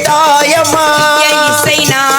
இணை இசை நான்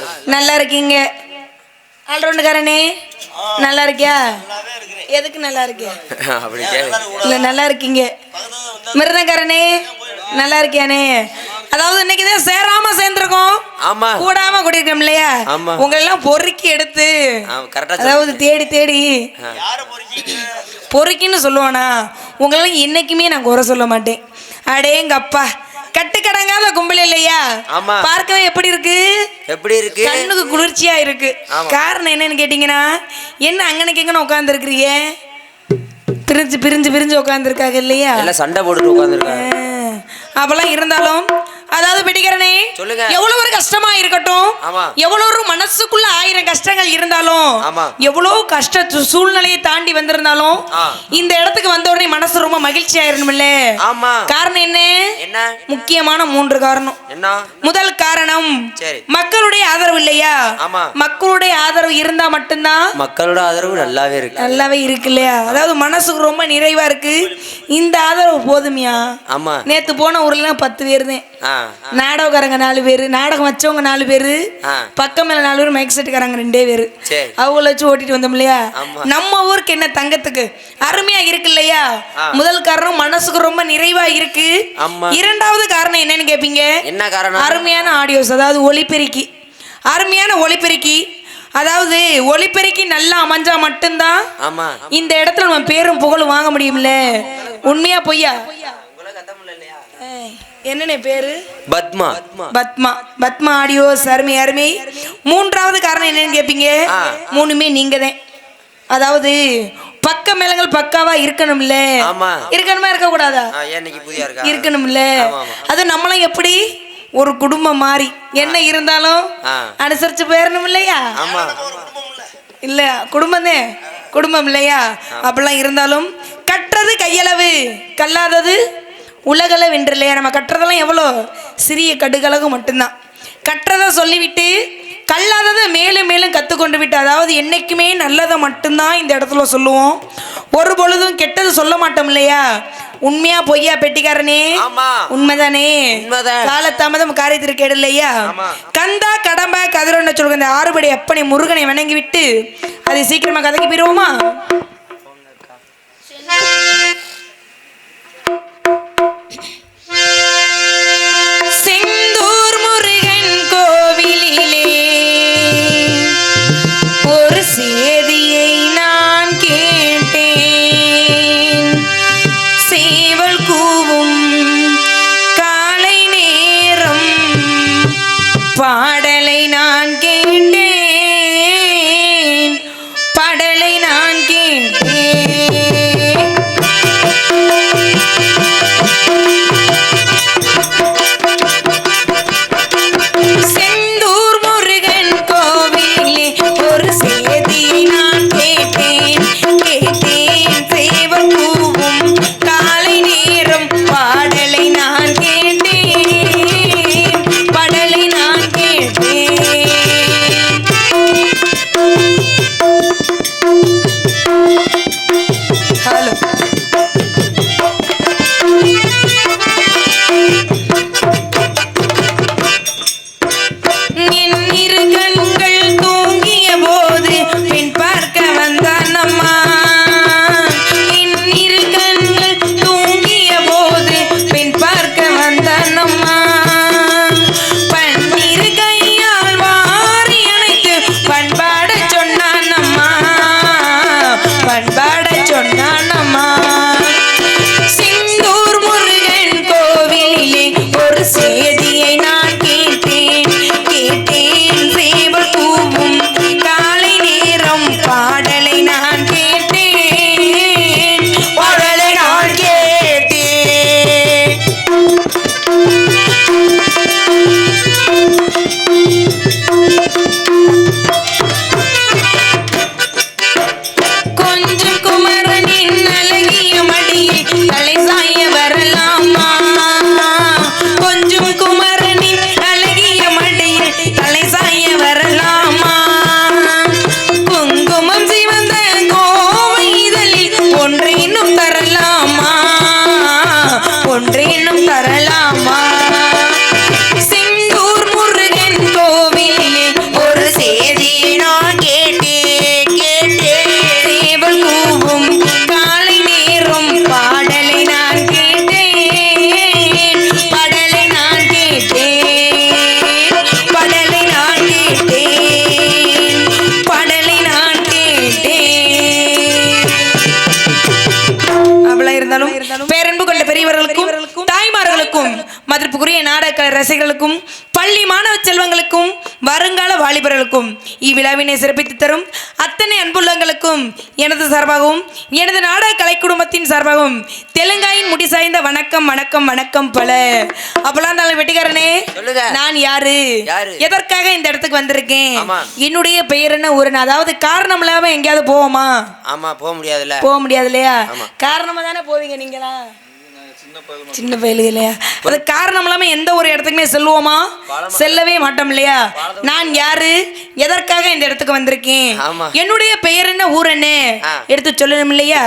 நல்லா இருக்கு. நல்லா இருக்கீங்க ஆல்ரவுண்டுக்காரனே நல்லா இருக்கியா எதுக்கு நல்லா இருக்கியா இல்ல நல்லா இருக்கீங்க மிருதங்காரனே நல்லா இருக்கியானே அதாவது இன்னைக்கு தான் சேராம சேர்ந்திருக்கோம். ஆமா. கூடாம கூட்டிருக்கோம் இல்லையா. உங்களை எல்லாம் பொறுக்கி எடுத்து அதாவது தேடி தேடி. பொறுக்கின்னு சொல்லுவானா? உங்களெல்லாம் என்னைக்குமே நான் குறை சொல்ல மாட்டேன். அடேங்க அப்பா கட்டுக்கடங்காத கும்பல் இல்லையா? ஆமா. பார்க்கவே எப்படி இருக்கு? எப்படி இருக்கு? கண்ணுக்கு குளிர்ச்சியா இருக்கு. காரணம் என்னன்னு கேட்டீங்கன்னா என்ன அங்கனக்கு எங்கன்னு உட்கார்ந்து இருக்கிறீங்க பிரிஞ்சு பிரிஞ்சு பிரிஞ்சு உட்காந்துருக்காங்க இல்லையா? எல்லாம் சண்டை போட்டுட்டு உட்காந்துருக்காங்க அப்பெல்லாம் இருந்தாலும் அதாவது பிடிக்கிறனே சொல்லுங்க. எவ்வளவு ஒரு கஷ்டமா இருக்கட்டும். எவ்வளவு ஒரு மனசுக்குள்ள ஆயிரம் கஷ்டங்கள் இருந்தாலும். எவ்வளவு கஷ்ட சூழ்நிலையை தாண்டி வந்திருந்தாலும். இந்த இடத்துக்கு வந்த உடனே மனசு ரொம்ப மகிழ்ச்சி ஆயிரணும்ல ஆமா. காரணம் என்ன? என்ன? முக்கியமான மூன்று காரணம். என்ன? முதல் காரணம். மக்களுடைய ஆதரவு இல்லையா. மக்களுடைய ஆதரவு இருந்தா மட்டும்தான்? மக்களோட ஆதரவு நல்லாவே இருக்கு. நல்லாவே இருக்கு இல்லையா? அதாவது மனசுக்கு ரொம்ப நிறைவா இருக்கு. இந்த ஆதரவு போதுமியா? ஆமா. நேத்து போன ஊர்ல பத்து பேர் தான். நாடகக்காரங்க நாலு பேர் நாடகம் வச்சவங்க நாலு பேர். பக்கம் மேல நாலு பேர் மைக் செட்டுக்காரங்க ரெண்டே பேர். அவங்கள வச்சு ஓட்டிட்டு வந்தோம் இல்லையா. நம்ம ஊருக்கு என்ன தங்கத்துக்கு? அருமையா இருக்கு இல்லையா. முதல் காரணம் மனசுக்கு ரொம்ப நிறைவா இருக்கு. இரண்டாவது காரணம் என்னன்னு கேப்பீங்க? என்ன காரணம்? அருமையான ஆடியோஸ் அதாவது ஒலிபெருக்கி அருமையான ஒலிபெருக்கி அதாவது ஒலிபெருக்கி நல்லா அமைஞ்சா மட்டும்தான் இந்த இடத்துல நம்ம பேரும் புகழும் வாங்க முடியும்ல? உண்மையா பொய்யா? என்னண்ணே பேரு? பத்மா. பத்மா. பத்மா ஆடியோஸ் அருமை அருமை. மூன்றாவது காரணம் என்னன்னு கேட்பீங்க. மூணுமே நீங்க தான் அதாவது பக்க மேளங்கள் பக்காவா இருக்கணும்ல. இருக்கணுமா இருக்க? கூடாதா இருக்கணும்ல. அது நம்மளாம் எப்படி? ஒரு குடும்பம் மாறி. என்ன இருந்தாலும். அனுசரிச்சு போயிடணும் இல்லையா? ஆமா. இல்ல குடும்பமே குடும்பம் இல்லையா? அப்படிலாம் இருந்தாலும் கட்டுறது கையளவு. கல்லாதது உலகளவு இல்லையா நம்ம கட்டுறதெல்லாம் எவ்வளோ? சிறிய கடுகளவு மட்டும்தான். கட்டுறதை சொல்லிவிட்டு கல்லாததை மேலும் மேலும் கற்றுக்கொண்டு விட்டு அதாவது என்னைக்குமே நல்லதை மட்டும்தான் இந்த இடத்துல சொல்லுவோம். ஒரு பொழுதும் கெட்டது சொல்ல மாட்டோம் இல்லையா? உண்மையா பொய்யா பெட்டிக்காரனே? உண்மைதானே. காலதாமதம் காரியத்திற்கு கேடு இல்லையா. கந்தா கடம்ப கதிரொன்னு சொல்லுங்க இந்த ஆறுபடி அப்பனை முருகனை வணங்கி விட்டு அது சீக்கிரமா கதைக்கு போயிருவோமா ரசிகர்களுக்கும் பள்ளி மாணவ செல்வங்களுக்கும் வருங்கால வாலிபர்களுக்கும் இவ்விழாவினை சிறப்பித்து தரும் அத்தனை அன்புள்ளங்களுக்கும் எனது சார்பாகவும் எனது நாடக கலை குடும்பத்தின் சார்பாகவும் தெலுங்காயின் முடி சாய்ந்த வணக்கம் வணக்கம் வணக்கம் பல. அப்பெல்லாம் நல்ல வெட்டிக்காரனே. நான் யாரு? எதற்காக இந்த இடத்துக்கு வந்திருக்கேன். என்னுடைய பெயர் என்ன? ஒரு அதாவது காரணம் இல்லாம எங்கேயாவது போவோமா? ஆமா போக முடியாதுல்ல. போக முடியாது இல்லையா. காரணமா தானே போவீங்க நீங்களா சின்ன பயலுக இல்லையா? அது காரணம் இல்லாம எந்த ஒரு இடத்துக்குமே செல்வோமா செல்லவே மாட்டோம் இல்லையா? நான் யாரு? எதற்காக இந்த இடத்துக்கு வந்திருக்கேன். என்னுடைய பெயர் என்ன? ஊர் என்ன. எடுத்து சொல்லணும் இல்லையா.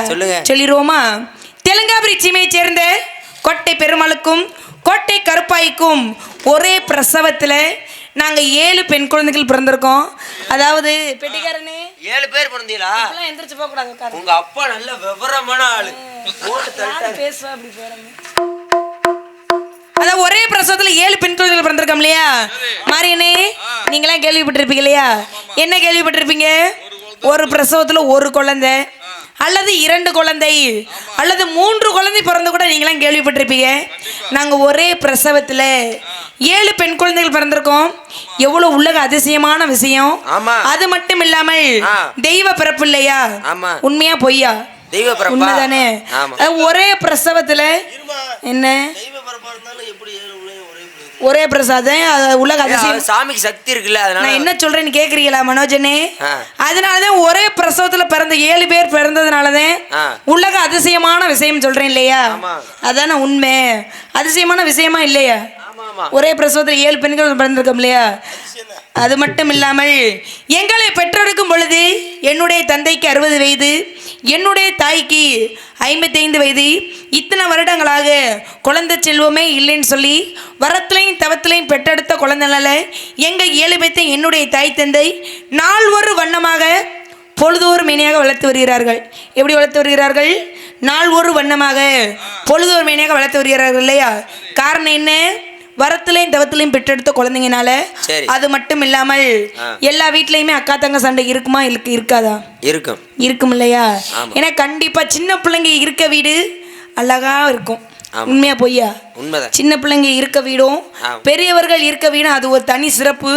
சொல்லிடுவோமா? தெலுங்காபுரி சீமையை சேர்ந்த கோட்டை பெருமாளுக்கும் கோட்டை கருப்பாய்க்கும் ஒரே பிரசவத்துல நாங்க ஏழு பெண் குழந்தைகள் பிறந்திருக்கோம். அதாவது பெட்டிக்காரனே ஏழு பேர் பிறந்தீங்களா? எந்திரிச்சு போக கூடாது உங்க அப்பா நல்ல விவரமான ஆளு. போட்டு தள்ளிட்டாரு. யாரு பேசுவா அப்படி போறாங்க அதான் ஒரே பிரசவத்துல ஏழு பெண் குழந்தைகள் பிறந்திருக்கோம் இல்லையா? மாரியனே நீங்களாம் கேள்விப்பட்டிருப்பீங்க இல்லையா? என்ன கேள்விப்பட்டிருப்பீங்க? ஒரு பிரசவத்துல ஒரு குழந்தை. அல்லது இரண்டு குழந்தை அல்லது மூன்று குழந்தை பிறந்து கூட நீங்களாம் கேள்விப்பட்டிருப்பீங்க. நாங்க ஒரே பிரசவத்துல ஏழு பெண் குழந்தைகள் பிறந்திருக்கோம். எவ்வளவு உலக அதிசயமான விஷயம். அது மட்டும் இல்லாமல். தெய்வ பிறப்பு இல்லையா? உண்மையா பொய்யா? உண்மைதானே? ஒரே பிரசவத்துல என்ன தெய்வ பிறப்பா இருந்தாலும் எப்படி ஏழு உள்ளே ஒரே பிரசாதம் உலக அதிசயம். சாமிக்கு சக்தி இருக்குல்ல அதனால. நான் என்ன சொல்றேன்னு கேக்குறீங்களா மனோஜனே? ஆ. அதனாலதான் ஒரே பிரசவத்துல பிறந்த ஏழு பேர் பிறந்ததுனாலதான். உலக அதிசயமான விஷயம் சொல்றேன் இல்லையா. அதானே உண்மை. அதிசயமான விஷயமா இல்லையா? ஒரே பிரசவத்தில் ஏழு பெண்கள் பிறந்திருக்கோம் இல்லையா? அது மட்டும் இல்லாமல் எங்களை பெற்றெடுக்கும் பொழுது என்னுடைய தந்தைக்கு அறுபது வயது என்னுடைய தாய்க்கு ஐம்பத்தைந்து வயது. இத்தனை வருடங்களாக குழந்தை செல்வமே இல்லைன்னு சொல்லி வரத்துலையும் தவத்துலையும் பெற்றெடுத்த குழந்தைனால எங்கள் ஏழு பேத்தை என்னுடைய தாய் தந்தை நாள் ஒரு வண்ணமாக பொழுதோறும் மேனியாக வளர்த்து வருகிறார்கள். எப்படி வளர்த்து வருகிறார்கள்? நாள் ஒரு வண்ணமாக பொழுதோறும் மேனியாக வளர்த்து வருகிறார்கள் இல்லையா? காரணம் என்ன? வரத்துலையும் தவத்துலையும் பெற்றெடுத்த குழந்தைங்கனால. அது மட்டும் இல்லாமல். எல்லா வீட்லயுமே அக்கா தங்க சண்டை இருக்குமா? இருக்கு இருக்காதா? இருக்கும். இருக்கும் இல்லையா. ஏன்னா கண்டிப்பா சின்ன பிள்ளைங்க இருக்க வீடு அழகா இருக்கும். உண்மையா பொய்யா? சின்ன பிள்ளைங்க இருக்க வீடும். பெரியவர்கள் இருக்க வீடும் அது ஒரு தனி சிறப்பு.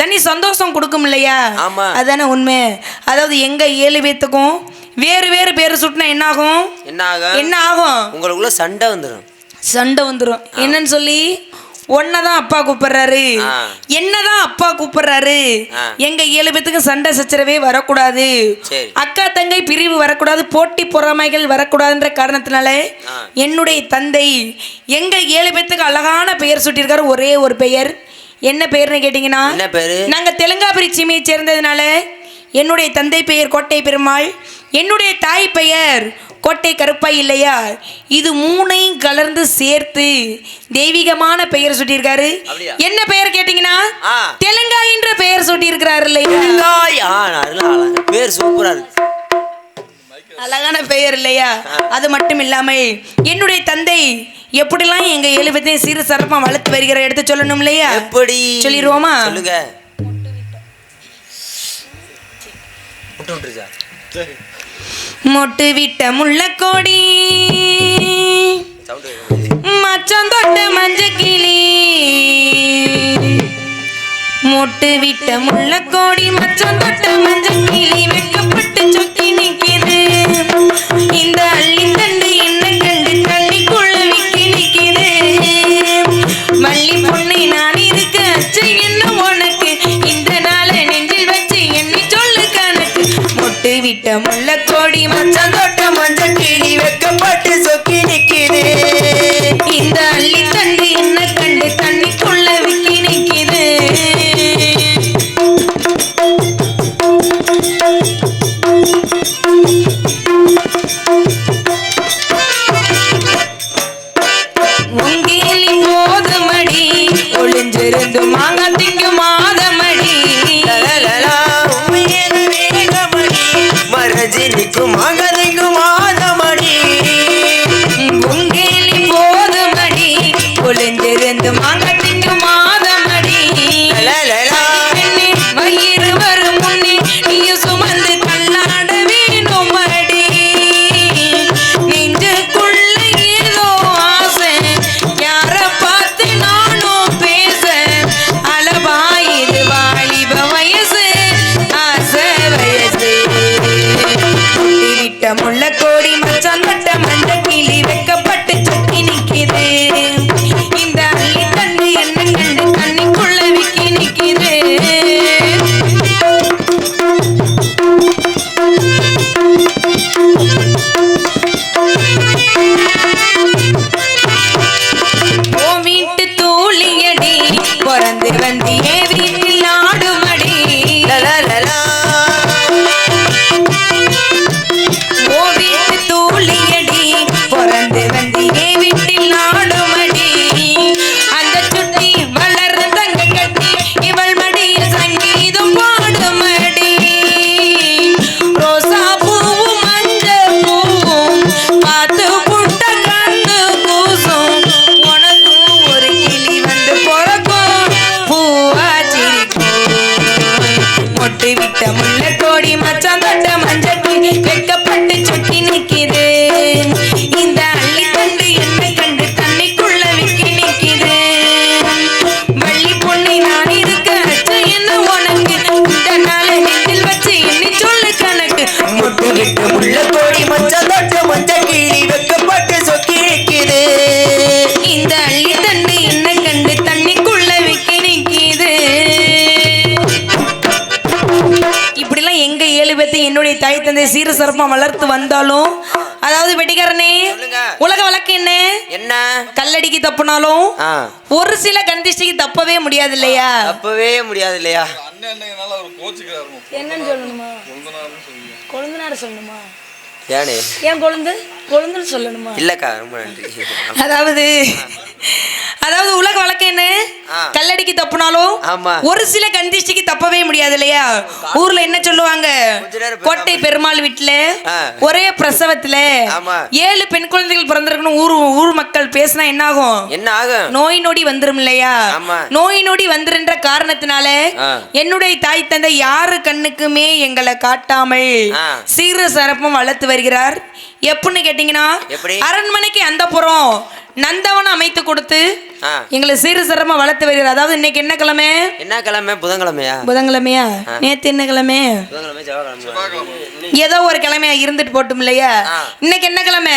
தனி சந்தோஷம் கொடுக்கும் இல்லையா. அதானே உண்மை. அதாவது எங்க ஏழு பேத்துக்கும் வேறு வேறு பேர் சுட்டினா என்ன ஆகும் என்ன ஆகும்? என்ன ஆகும் உங்களுக்குள்ள சண்டை வந்துடும் சண்டை வந்துடும் என்னன்னு சொல்லி ஒன்னதான் அப்பா கூப்பிடுறாரு. என்னதான் அப்பா கூப்பிடுறாரு. எங்க ஏழு பேத்துக்கு சண்டை சச்சரவே வரக்கூடாது. அக்கா தங்கை பிரிவு வரக்கூடாது போட்டி பொறாமைகள் வரக்கூடாதுன்ற காரணத்தினால. என்னுடைய தந்தை எங்க ஏழு பேத்துக்கு அழகான பெயர் சூட்டியிருக்காரு ஒரே ஒரு பெயர் என்ன பெயர்னு கேட்டிங்கன்னா நாங்க தெலுங்காபுரி சீமையை சேர்ந்ததுனால என்னுடைய தந்தை பெயர் கோட்டை பெருமாள் என்னுடைய தாய் பெயர் கோட்டை கருப்பாய் இல்லையா? இது மூணையும் கலர்ந்து சேர்த்து தெய்வீகமான பெயர் சூட்டியிருக்காரு? என்ன பெயர் கேட்டிங்கன்னா. தெலுங்கா என்ற பெயர் சூட்டியிருக்கிறாரு இல்லையா. பேர் சூப்பரா இருக்கு. அழகான பெயர் இல்லையா? அது மட்டும் இல்லாமல் என்னுடைய தந்தை எப்படிலாம் எங்க ஏழு பேத்தையும் சிறு சிறப்பா வளர்த்து வருகிற எடுத்து சொல்லணும் இல்லையா? எப்படி? சொல்லிடுவோமா? சொல்லுங்க. மொட்டு விட்ட முள்ளக்கோடி மச்சம் தொட்ட மஞ்ச கிளி. மொட்டு விட்ட முள்ளக்கோடி மச்சம் தொட்ட மஞ்ச கிளி. வெக்கப்பட்டு சுத்தி நிற்கிது இந்த அள்ளி தண்டு என்ன கண்டு தள்ளிக்குள்ள விக்கி நிற்கிது மல்லி பொண்ணை நான் இருக்க அச்சு என்ன உனக்கு? இந்த நாளை நெஞ்சில் வச்சு எண்ணி சொல்லு கணக்கு. மொட்டு விட்ட முள்ளக்கோடி மச்சம் தொட்ட भजनी कुमार சீர சிறப்பா வளர்த்து வந்தாலும் அதாவது வெடிகாரனே சொல்லுங்க. உலக வழக்கு என்ன? என்ன? கல்லடிக்கு தப்புனாலும் ஒரு சில கந்திஷ்டிக்கு தப்பவே முடியாது இல்லையா? தப்பவே முடியாது இல்லையா? என்னன்னு சொல்லணுமா? கொழுந்தனார் சொல்லணுமா? ஏனே? ஏன் கொழுந்து? கொழுந்துன்னு சொல்லணுமா? இல்லக்கா ரொம்ப நன்றி. அதாவது அதாவது உலக வழக்கு என்ன. கல்லடிக்கு தப்புனாலும். ஒரு சில கந்திஷ்டிக்கு தப்பவே முடியாது இல்லையா ஊர்ல என்ன சொல்லுவாங்க கோட்டை பெருமாள் வீட்டுல. ஒரே பிரசவத்துல. ஏழு பெண் குழந்தைகள் பிறந்திருக்கணும் ஊர் ஊர் மக்கள் பேசினா என்ன ஆகும் என்ன ஆகும் நோய் நொடி வந்துரும் இல்லையா. நோய் நொடி வந்துருன்ற காரணத்தினால. என்னுடைய தாய் தந்தை யாரு கண்ணுக்குமே எங்களை காட்டாமல். சீர சரப்பம் வளர்த்து வருகிறார் எப்படின்னு கேட்டீங்கன்னா? அரண்மனைக்கு அந்த புறம் நந்தவனம் அமைத்து கொடுத்து. எங்களை சீர சிறமா வளர்த்து வருகிறார். அதாவது இன்னைக்கு என்ன கிழமை? என்ன கிழமை? புதன்கிழமையா? புதன்கிழமையா? நேத்து என்ன கிழமை? ஏதோ ஒரு கிழமையா இருந்துட்டு போட்டும் இல்லையா. இன்னைக்கு என்ன கிழமை?